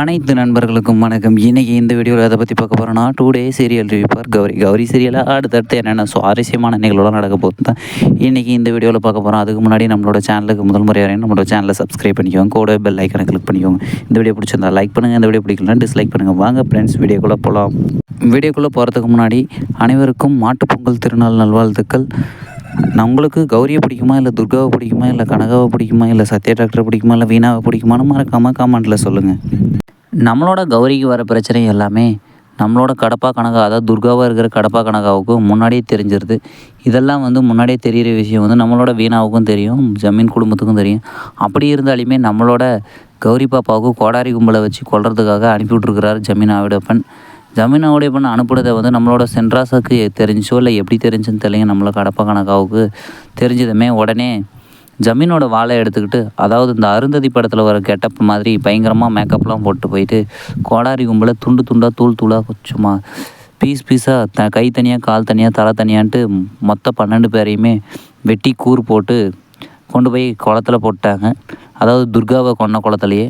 அனைத்து நண்பர்களுக்கும் வணக்கம். இன்றைக்கி இந்த வீடியோவில் எதை பற்றி பார்க்க போகிறோன்னா today serial review Gauri. Gauri சீரியலாக அடுத்தடுத்து என்னென்ன சுவாரஸ்யமான நிகழ்வுலாம் நடக்க போகுது தான் இன்றைக்கி இந்த வீடியோவில் பார்க்க போகிறோம் அதுக்கு முன்னாடி நம்மளோட சேனலுக்கு முதல் முறை வரையும் நம்மளோட சேனலை சப்ஸ்கிரைப் பண்ணிக்கோங்க. கூட பெல் ஐக்கனை கிளிக் பண்ணிக்கோங்க. இந்த வீடியோ பிடிச்சிருந்தா லைக் பண்ணுங்கள் இந்த வீடியோ பிடிக்கலாம் டிஸ்லைக் பண்ணுங்கள் வாங்க ஃப்ரெண்ட்ஸ் வீடியோக்குள்ளே போகலாம் வீடியோக்குள்ளே போகிறதுக்கு முன்னாடி அனைவருக்கும் மாட்டுப்பொங்கல் திருநாள் நல்வாழ்த்துக்கள். நான் உங்களுக்கு கௌரியை பிடிக்குமா இல்லை துர்காவை பிடிக்குமா இல்லை கனகாவை பிடிக்குமா இல்லை சத்யா டாக்டரை பிடிக்குமா இல்லை வீணாவை பிடிக்குமான்னு மறக்காமல் காமெண்ட்டில் சொல்லுங்கள் நம்மளோட கௌரிக்கு வர பிரச்சனை எல்லாமே நம்மளோட கடப்பா கனகா அதாவது துர்காவாக இருக்கிற கடப்பா கனகாவுக்கும் முன்னாடியே தெரிஞ்சிருது. இதெல்லாம் வந்து முன்னாடியே தெரிகிற விஷயம் வந்து நம்மளோட வீணாவுக்கும் தெரியும் ஜமீன் குடும்பத்துக்கும் தெரியும். அப்படி இருந்தாலுமே நம்மளோட கௌரி பாப்பாவுக்கு கோடாரி கும்பலை வச்சு கொல்றதுக்காக அனுப்பிவிட்ருக்கிறார் ஜமீன் ஆவிடப்பன். ஜமீன் ஆவிடப்பன் அனுப்புறதை வந்து நம்மளோட சென்ட்ராஸுக்கு தெரிஞ்சோ இல்லை எப்படி தெரிஞ்சுன்னு தெரியல நம்மளோட கடப்பா கணக்காவுக்கு தெரிஞ்சதுமே உடனே ஜமீனோட வாழை எடுத்துக்கிட்டு அதாவது இந்த அருந்ததி படத்தில் வர கெட்டப் மாதிரி பயங்கரமாக மேக்கப்லாம் போட்டு போயிட்டு கோடாரி கும்பலை துண்டு துண்டாக தூள் தூளாக சும்மா பீஸ் பீஸாக த கை தனியாக கால் தனியாக தலை தனியான்ட்டு மொத்த பன்னெண்டு பேரையுமே வெட்டி கூறு போட்டு கொண்டு போய் குளத்துல போட்டாங்க அதாவது துர்காவை கொன்ன குளத்துலையே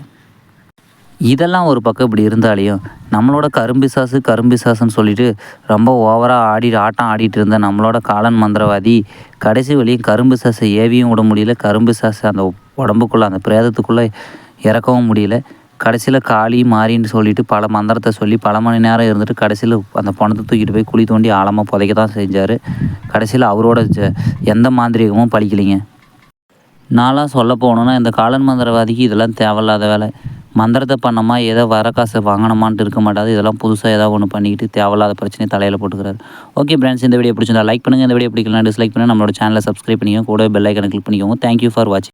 இதெல்லாம் ஒரு பக்கம் இப்படி இருந்தாலையும் நம்மளோட கரும்பு சாசு கரும்பு சாசுன்னு சொல்லிட்டு ரொம்ப ஓவராக ஆடி ஆட்டம் ஆடிட்டு இருந்த நம்மளோட காலன் மந்திரவாதி கடைசி வழியும் கரும்பு சாசை ஏவியும் விட முடியல. கரும்பு சாசு அந்த உடம்புக்குள்ளே அந்த பிரேதத்துக்குள்ளே இறக்கவும் முடியல. கடைசியில் காளி மாறின்னு சொல்லிட்டு பல மந்திரத்தை சொல்லி பல மணி நேரம் இருந்துட்டு கடைசியில் அந்த பணத்தை தூக்கிட்டு போய் குழி தோண்டி ஆழமாக புதைக்க தான் செஞ்சார். கடைசியில் அவரோட ஜ எந்த மாந்திரிகமும் பழிக்கலைங்க நான்லாம் சொல்ல போனோன்னா இந்த காலன் மந்திரவாதிக்கு இதெல்லாம் தேவையில்லாத வேலை. மந்திரத்தை பண்ணமா ஏதோ வர காசு வாங்கணுமான்ட்டு இருக்க மாட்டாது. இதெல்லாம் புதுசாக ஏதாவது ஒன்று பண்ணிக்கிட்டு தேவையில்லாத பிரச்சனையை தலையில் போட்டுக்கிறாரு. ஓகே ஃப்ரெண்ட்ஸ் இந்த வீடியோ பிடிச்சிருந்தா லைக் பண்ணுங்கள் இந்த வீடியோ பிடிக்கலாம் டிஸ்லைக் பண்ணுங்கள் நம்மளோட சேனலை சப்ஸ்கிரைப் பண்ணிக்கோங்க. கூட பெல் ஐக்கனை கிளிக் பண்ணிக்கோங்க. தேங்க்யூ ஃபார் வாட்சிங்